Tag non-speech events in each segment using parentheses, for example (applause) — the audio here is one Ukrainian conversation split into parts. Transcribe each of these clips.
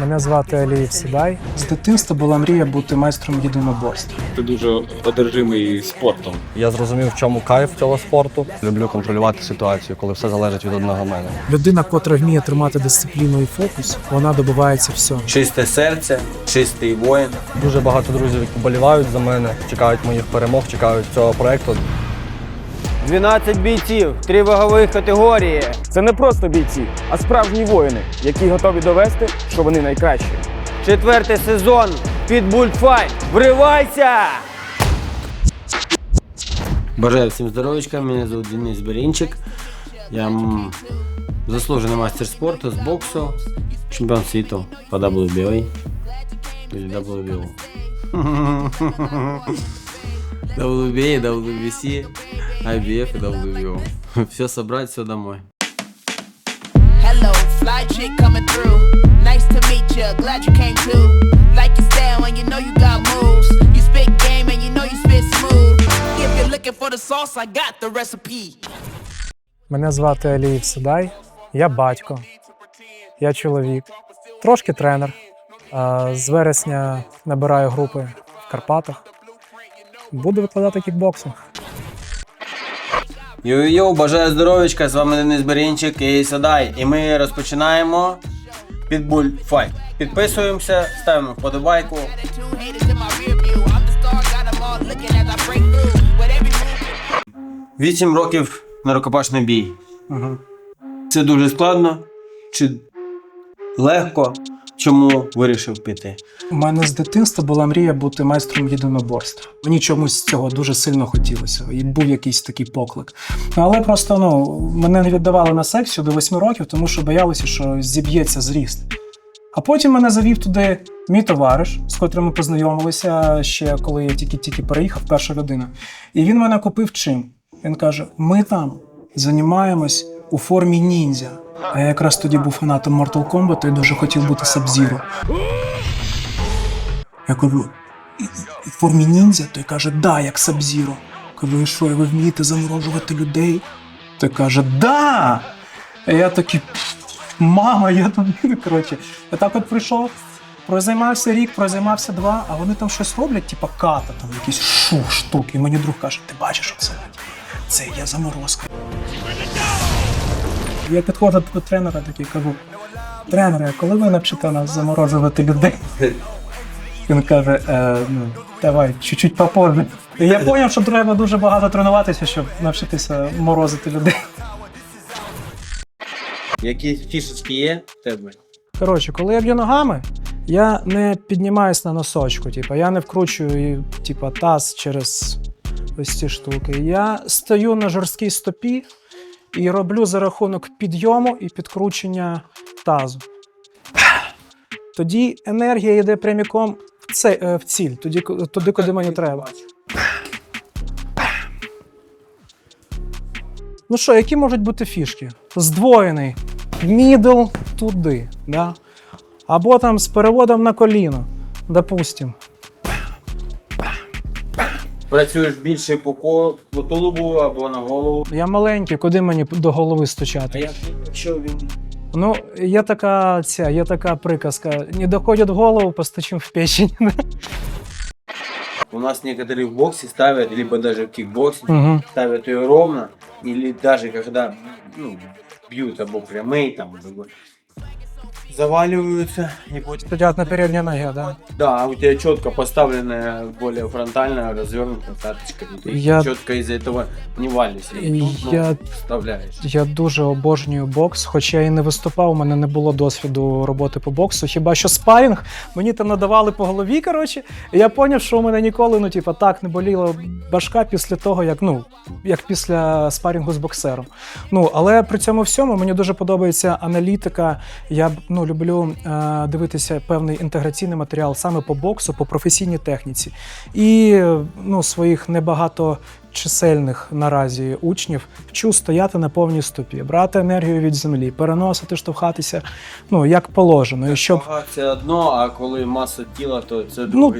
Мене звати Аліїв Сідай. З дитинства була мрія бути майстром єдиноборств. Ти дуже одержимий спортом. Я зрозумів, в чому кайф цього спорту. Люблю контролювати ситуацію, коли все залежить від одного мене. Людина, котра вміє тримати дисципліну і фокус, вона добивається всього. Чисте серце, чистий воїн. Дуже багато друзів, які болівають за мене, чекають моїх перемог, чекають цього проекту. 12 бійців, три вагові категорії. Це не просто бійці, а справжні воїни, які готові довести, що вони найкращі. Четвертий сезон Pitbull Fight. Вривайся! Бажаю всім здоров'ячка, мене звуть Денис Берінчик. Я заслужений майстер спорту з боксу, чемпіон світу по WBA. WBO. (laughs) WBA, WBC, IBF и WBO. Все собрать, все домой. Hello, fly chick coming through. Nice to meet ya, glad you came too. Like your style and you know you got moves. You spit game and you know you spit smooth. If you're looking for the sauce, I got the recipe. Мене звати Аліїв Сідай. Я батько, я чоловік, трошки тренер. З вересня набираю групи в Карпатах. Буду викладати кікбоксинг. Йо-йо, бажаю здоров'ячка, з вами Денис Берінчик і Садай. І ми розпочинаємо Pitbull Fight. Підписуємося, ставимо вподобайку. Вісім років на рукопашний бій. Це дуже складно чи легко? Чому вирішив піти? У мене з дитинства була мрія бути майстром єдиноборств. Мені чомусь цього дуже сильно хотілося, і був якийсь такий поклик. Але просто ну, мене не віддавали на секцію до восьми років, тому що боялися, що зіб'ється зріст. А потім мене завів туди мій товариш, з котрим ми познайомилися ще коли я тільки-тільки переїхав, перша людина. І він мене купив чим? Він каже: ми там займаємось у формі ніндзя. А я якраз тоді був фанатом Mortal Kombat і дуже хотів бути Сабзіро. Я кажу, «І- і- формі ніндзя? Той каже, да, як Сабзіро. Кажу, і що, ви вмієте заморожувати людей? Той каже, да! А я такий, мама, я тут (laughs) коротше. Я так от прийшов, прозаймався рік, прозаймався два, а вони там щось роблять, типа ката, там якісь шу штуки. І мені друг каже, ти бачиш оце? Це є заморозка. Я підходжу до тренера такий кажу, тренере, коли ви навчите нас заморожувати людей? Він каже, е, ну, давай, чуть-чуть попозже. І я зрозумів, що треба дуже багато тренуватися, щоб навчитися морозити людей. Які фішечки є в тебе? Коротше, коли я б'ю ногами, я не піднімаюсь на носочку, типу, я не вкручую типу, таз через ось ці штуки. Я стою на жорсткій стопі і роблю за рахунок підйому і підкручення тазу. Тоді енергія йде пряміком в, це, е, в ціль, ку- туди, куди мені треба. Ну що, які можуть бути фішки? Здвоєний мідл туди, да? або там з переводом на коліно, допустим. Працюєш більше по, ко- по тулубу або на голову. Я маленький, куди мені до голови стучати? А як якщо він Ну, є така ця, є така приказка: не доходять в голову, постучим в печень. у нас некоторые в боксе ставят, либо даже в кикбоксе, Угу. ставят ее ровно, или даже когда ну, бьют або прямые, там, либо заваливаются, и вот Сидять на передній ногі, да. Да, у тебя четко поставленная, более фронтальная, развернутая карточка. и Я- четко из-за этого не валишься. И тут, ну, Я вставляешь. Я дуже обожнюю бокс, хоча я і не виступав, у мене не було досвіду роботи по боксу. Хіба що спарінг, мені там надавали по голові, коротше, і я зрозумів, що у мене ніколи, ну, типа, так не боліла башка після того, як, ну, як після спарінгу з боксером. Ну, але при цьому всьому мені дуже подобається аналітика. Я ну, люблю е, дивитися певний інтеграційний матеріал саме по боксу, по професійній техніці. І ну, своїх небагато чисельних наразі учнів вчу стояти на повній стопі, брати енергію від землі, переносити, штовхатися, ну як положено. І щоб це одно, а коли маса тіла, то це Ну,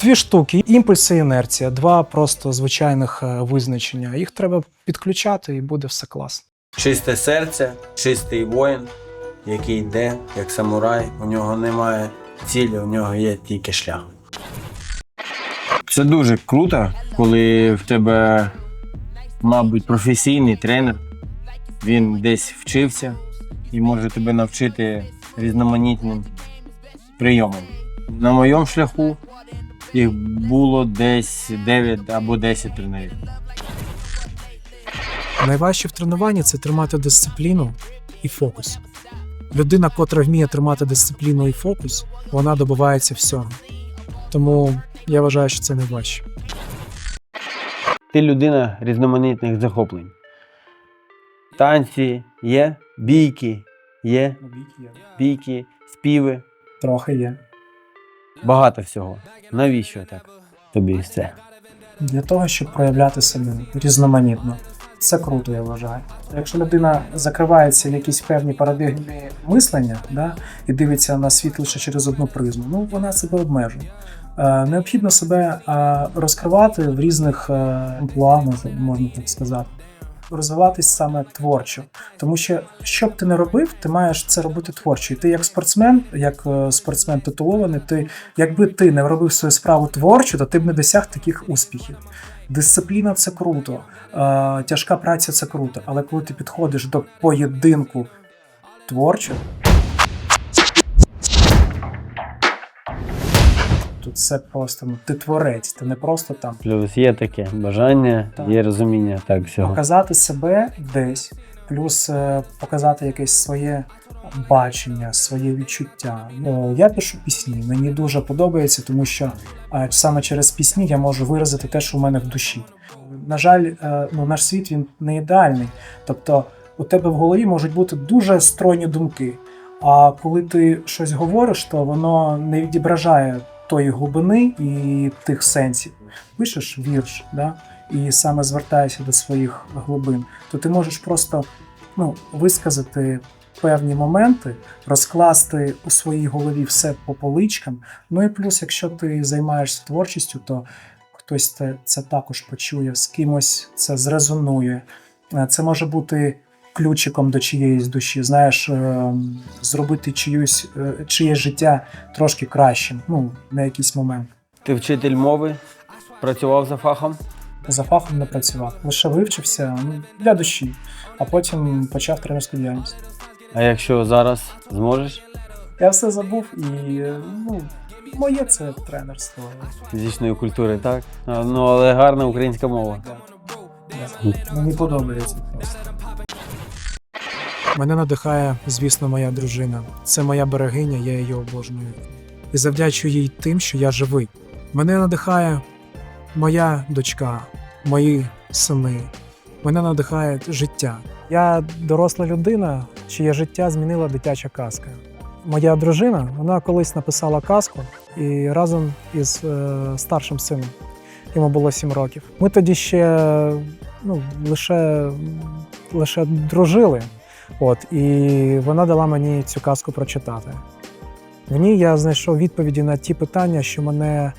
дві штуки: імпульси і інерція, два просто звичайних е, визначення. Їх треба підключати, і буде все класно. Чисте серце, чистий воїн. Який йде як самурай, у нього немає цілі, у нього є тільки шлях. Це дуже круто, коли в тебе, мабуть, професійний тренер, він десь вчився і може тебе навчити різноманітним прийомам. На моєму шляху їх було десь 9 або 10 тренерів. Найважче в тренуванні це тримати дисципліну і фокус. Людина, котра вміє тримати дисципліну і фокус, вона добивається всього. Тому я вважаю, що це найважче. Ти людина різноманітних захоплень. Танці є, бійки є, бійки, співи, Трохи є. багато всього. Навіщо так? Тобі це? Для того, щоб проявляти себе різноманітно. Це круто, я вважаю. Якщо людина закривається в якісь певні парадигмі мислення да, і дивиться на світ лише через одну призму, ну вона себе обмежує. Е, необхідно себе е, розкривати в різних е, амплуа, можна, так сказати. Розвиватись саме творчо, тому що що б ти не робив, ти маєш це робити творчо. І ти як спортсмен, як спортсмен титулований, ти якби ти не робив свою справу творчо, то ти б не досяг таких успіхів. Дисципліна це круто, тяжка праця це круто, але коли ти підходиш до поєдинку творчо, то це просто ну, ти творець, ти не просто там Плюс є таке бажання, Так. є розуміння так всього. показати себе десь, плюс е, показати якесь своє бачення, своє відчуття. Ну, я пишу пісні, мені дуже подобається, тому що саме через пісні я можу виразити те, що в мене в душі. На жаль, е, ну, наш світ він не ідеальний. Тобто у тебе в голові можуть бути дуже стройні думки. А коли ти щось говориш, то воно не відображає тої глибини і тих сенсів. Пишеш вірш, да? І саме звертаєшся до своїх глибин, то ти можеш просто ну, висказати певні моменти, розкласти у своїй голові все по поличкам. Ну і плюс, якщо ти займаєшся творчістю, то хтось це, це також почує, з кимось це зрезонує. Е, Це може бути ключиком до чиєїсь душі, знаєш, е, зробити чиюсь, е, чиєсь життя трошки кращим, ну, на якийсь момент. Ти вчитель мови, працював за фахом. За фахом не працював, лише вивчився ну, для душі, а потім почав тренерську діяльність. А якщо зараз зможеш Я все забув і ну, моє це тренерство. фізичної культури, так? А, Ну але гарна українська мова. Мені подобається просто. Мене надихає, звісно, моя дружина. Це моя берегиня, я її обожнюю. І завдячую їй тим, що я живий. Мене надихає моя дочка, мої сини. Мене надихає життя. Я доросла людина, чиє життя змінила дитяча казка. Моя дружина вона колись написала казку і разом із е, старшим сином. Йому було 7 років. Ми тоді ще ну, лише, лише дружили. От, і вона дала мені цю казку прочитати. В ній я знайшов відповіді на ті питання, що мене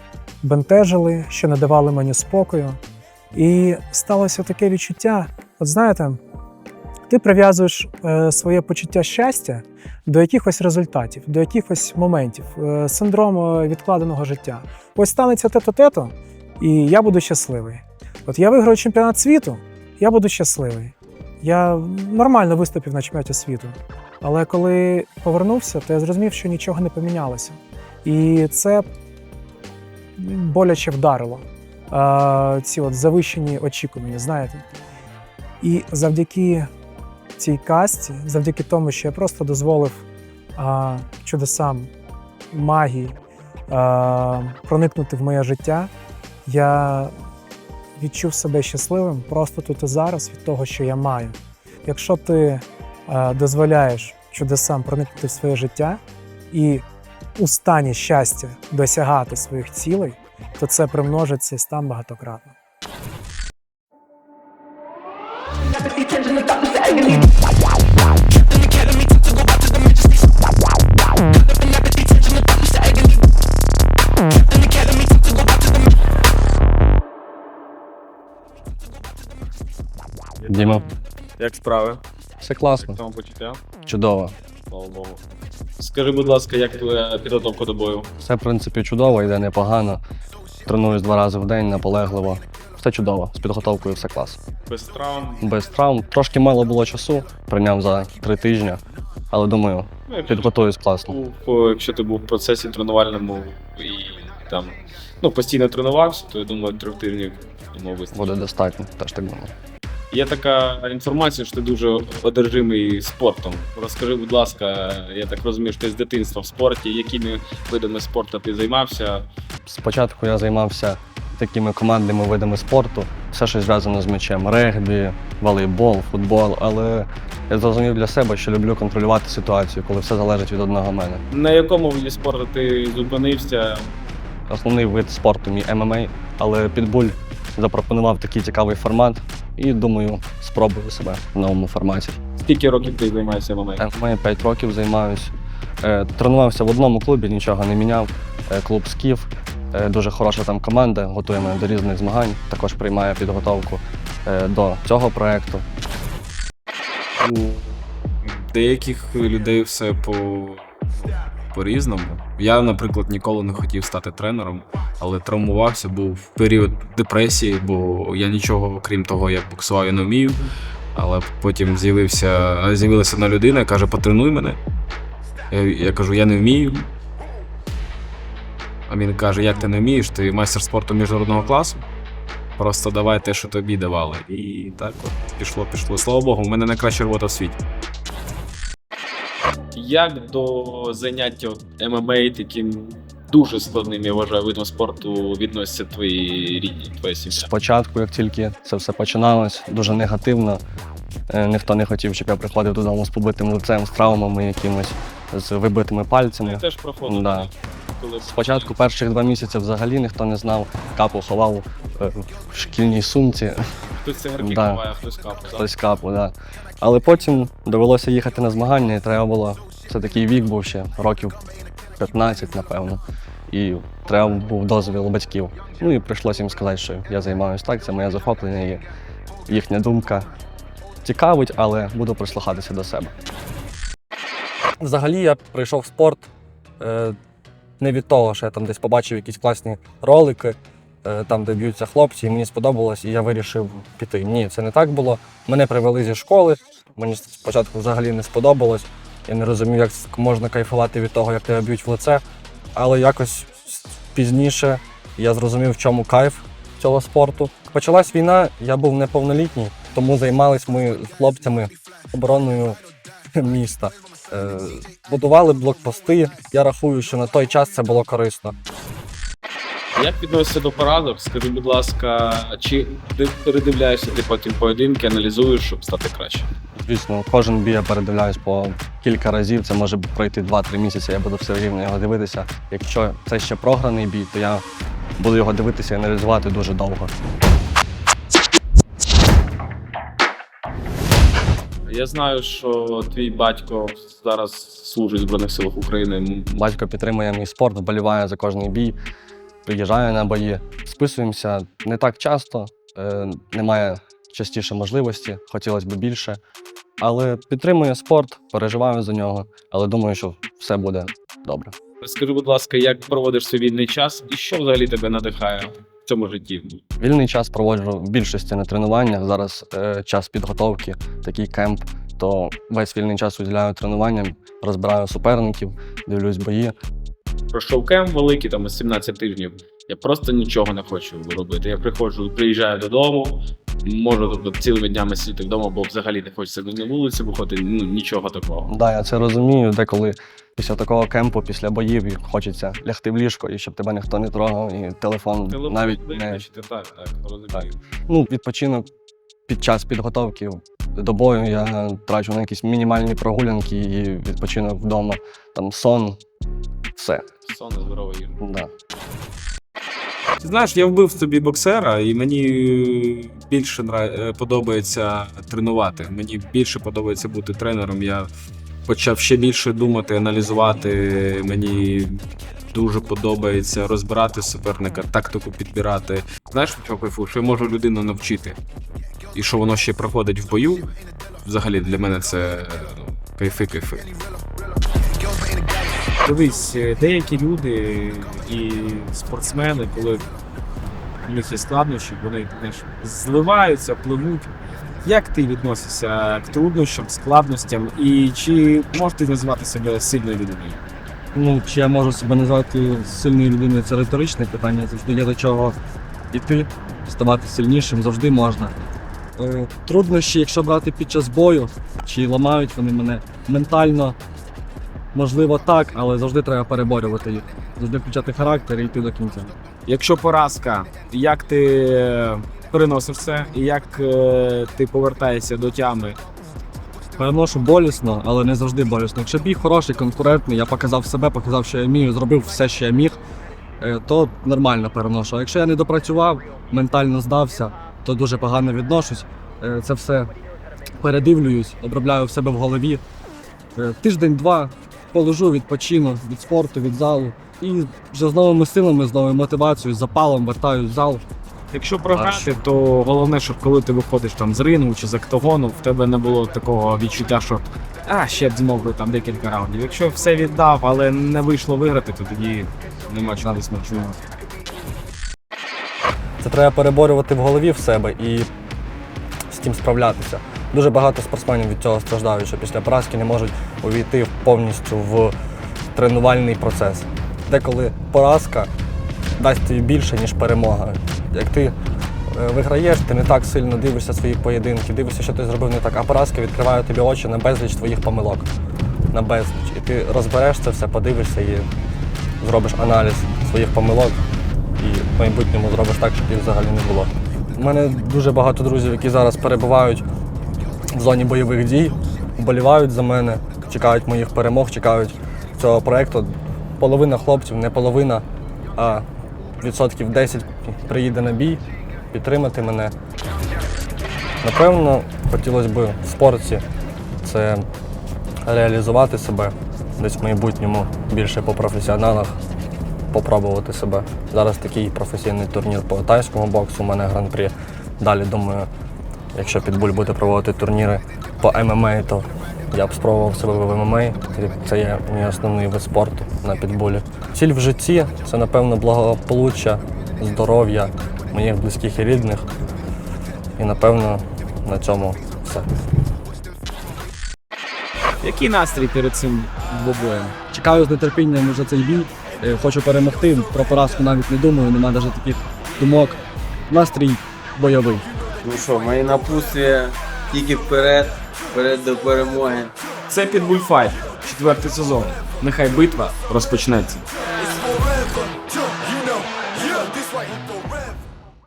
бентежили, що не давали мені спокою. І сталося таке відчуття: от знаєте, ти прив'язуєш е, своє почуття щастя до якихось результатів, до якихось моментів, е, синдром е, відкладеного життя. Ось станеться те-то-те-то, і я буду щасливий. От я виграю чемпіонат світу, я буду щасливий. Я нормально виступив на чемпіонаті світу. Але коли повернувся, то я зрозумів, що нічого не помінялося. І це боляче вдарило. Е, ці от завищені очікування, знаєте. І завдяки цій казці, завдяки тому, що я просто дозволив а, чудесам магії а, проникнути в моє життя, я відчув себе щасливим просто тут і зараз від того, що я маю. Якщо ти а, дозволяєш чудесам проникнути в своє життя і у стані щастя досягати своїх цілей, то це примножить цей стан багатократно. Діма, Як справи? все класно, почуття? чудово. Слава Богу. Скажи, будь ласка, як твоя підготовка до бою? Все, в принципі, чудово, йде непогано. Тренуюсь два рази в день, наполегливо. Все чудово, з підготовкою все клас. Без травм? Без травм. Трошки мало було часу, прийняв за три тижні, але думаю, Ну, підготуюсь класно. був, якщо ти був в процесі тренувальному і там ну, постійно тренувався, то я думаю, трьох тижнів вистачить. Буде достатньо, теж так думаю. Є така інформація, що ти дуже одержимий спортом. Розкажи, будь ласка, я так розумію, що ти з дитинства в спорті, якими видами спорту ти займався? Спочатку я займався такими командними видами спорту, все що зв'язано з м'ячем, регбі, волейбол, футбол. Але я зрозумів для себе, що люблю контролювати ситуацію, коли все залежить від одного мене. На якому виді спорту ти зупинився? Основний вид спорту мій ММА, але Підбуль запропонував такий цікавий формат і думаю, спробую себе в новому форматі. Скільки років ти займаєшся ММА? ММА 5 років займаюсь. Е, Тренувався в одному клубі, нічого не міняв. Е, Клуб Скіф. Е, Дуже хороша там команда, готує мене до різних змагань. Також приймає підготовку до цього проекту. У деяких людей все по по-різному. Я, наприклад, ніколи не хотів стати тренером, але травмувався, був в період депресії, бо я нічого, крім того, як боксував, я не вмію. Але потім з'явився, з'явилася одна людина, каже, потренуй мене. Я, я кажу, я не вмію. А він каже, як ти не вмієш, ти майстер спорту міжнародного класу. Просто давай те, що тобі давали. І так от пішло, пішло. Слава Богу, в мене найкраща робота в світі. Як до заняття ММА таким дуже складним, я вважаю, видом спорту відносяться твої рідні, твоя сім'я? Спочатку, як тільки це все починалось, дуже негативно. Е, Ніхто не хотів, щоб я приходив додому з побитим лицем, з травмами якимось, з вибитими Ти пальцями. теж проходив. Да. Коли Спочатку перших два місяці взагалі ніхто не знав, капу ховав е, в шкільній сумці. хтось цигарки Да. ховає, хтось капу. так? хтось капу, да. Але потім довелося їхати на змагання, і треба було. Це такий вік був ще, років 15, напевно. І треба був дозвіл батьків. Ну і прийшлося їм сказати, що я займаюся так, це моє захоплення і їхня думка цікавить, але буду прислухатися до себе. Взагалі я прийшов в спорт е, не від того, що я там десь побачив якісь класні ролики, е, там, де б'ються хлопці, і мені сподобалось, і я вирішив піти. Ні, це не так було. Мене привели зі школи. Мені спочатку взагалі не сподобалось. Я не розумів, як можна кайфувати від того, як тебе б'ють в лице. Але якось пізніше я зрозумів, в чому кайф цього спорту. Почалась війна, я був неповнолітній, тому займались ми з хлопцями обороною (laughs) міста. Е, будували блокпости. Я рахую, що на той час це було корисно. Як відносишся до поразок? Скажи, будь ласка, чи ти передивляєшся ти потім поєдинки, аналізуєш, щоб стати краще? Звісно, кожен бій я передивляюсь по кілька разів. Це може пройти 2-3 місяці, я буду все рівно його дивитися. Якщо це ще програний бій, то я буду його дивитися і аналізувати дуже довго. Я знаю, що твій батько зараз служить в Збройних силах України. Батько підтримує мій спорт, вболіває за кожний бій, приїжджає на бої. Списуємося не так часто, е, немає частіше можливості, хотілося б більше. Але підтримує спорт, переживаю за нього, але думаю, що все буде добре. Скажи, будь ласка, як проводиш свій вільний час і що взагалі тебе надихає в цьому житті? Вільний час проводжу в більшості на тренуваннях. Зараз е, час підготовки, такий кемп. То весь вільний час уділяю тренуванням, розбираю суперників, дивлюсь бої. Пройшов кем великий, там із 17 тижнів. Я просто нічого не хочу робити. Я приходжу, приїжджаю додому, можу тобто, цілими днями сидіти вдома, бо взагалі не хочеться на вулицю виходити. Ну нічого такого. Да, я це розумію, деколи після такого кемпу, після боїв хочеться лягти в ліжко і щоб тебе ніхто не трогав, і телефон, Телефон навіть не виключити, так, так, розумію. ну, відпочинок під час підготовки до бою я трачу на якісь мінімальні прогулянки і відпочинок вдома, там сон, все. Сон і здорова їжа. Да. Ти знаєш, я вбив собі боксера, і мені більше нрав- е, подобається тренувати. Мені більше подобається бути тренером. Я почав ще більше думати, аналізувати. Мені дуже подобається розбирати суперника, тактику підбирати. Знаєш, в кайфу? Що я можу людину навчити. І що воно ще проходить в бою. Взагалі для мене це ну, кайфи-кайфи. Дивись, е, деякі люди і спортсмени, коли в них є складнощі, вони знаєш, зливаються, пливуть. Як ти відносишся к труднощам, складностям, і чи можеш ти назвати себе сильною людиною? Ну, чи я можу себе назвати сильною людиною, це риторичне питання. Завжди є до чого йти, ставати сильнішим, завжди можна. Е, Труднощі, якщо брати під час бою, чи ламають вони мене ментально, можливо, так, але завжди треба переборювати їх. Завжди включати характер і йти до кінця. Якщо поразка, як ти е, переносиш це, і як е, ти повертаєшся до тями? Переношу болісно, але не завжди болісно. Якщо бій хороший, конкурентний, я показав себе, показав, що я вмію, зробив все, що я міг, е, то нормально переношу. А якщо я не допрацював, ментально здався, то дуже погано відношусь. Е, Це все передивлююсь, обробляю в себе в голові. Е, Тиждень-два полежу, відпочину від спорту, від залу. І вже з новими силами, з новою мотивацією, запалом вертаюсь в зал. Якщо програти, то головне, щоб коли ти виходиш там з рингу чи з октагону, в тебе не було такого відчуття, що а ще б змог би там декілька раундів. Якщо все віддав, але не вийшло виграти, то тоді нема чого смачного. Це треба переборювати в голові в себе і з тим справлятися. Дуже багато спортсменів від цього страждають, що після поразки не можуть увійти повністю в тренувальний процес. Деколи поразка дасть тобі більше, ніж перемога. Як ти е, виграєш, ти не так сильно дивишся свої поєдинки, дивишся, що ти зробив не так, а поразка відкриває тобі очі на безліч твоїх помилок. На безліч. І ти розбереш це все, подивишся і зробиш аналіз своїх помилок і в майбутньому зробиш так, щоб їх взагалі не було. У мене дуже багато друзів, які зараз перебувають в зоні бойових дій, вболівають за мене, чекають моїх перемог, чекають цього проєкту. Половина хлопців, не половина, а відсотків 10 приїде на бій підтримати мене. Напевно, хотілося б в спорті це реалізувати себе десь в майбутньому більше по професіоналах попробувати себе. Зараз такий професійний турнір по тайському боксу, у мене гран-прі. Далі думаю, якщо Підбуль буде проводити турніри по ММА, то я б спробував себе в ММА. Це є мій основний вид спорту на підбулі. Ціль в житті це, напевно, благополуччя, здоров'я моїх близьких і рідних. І напевно на цьому все. Який настрій перед цим двобоєм? Чекаю з нетерпінням вже цей бій. Е, Хочу перемогти. Про поразку навіть не думаю, немає навіть таких думок. Настрій бойовий. Ну що, мої напутствия тільки вперед, вперед до перемоги. Це Fight, четвертий сезон. Нехай битва розпочнеться.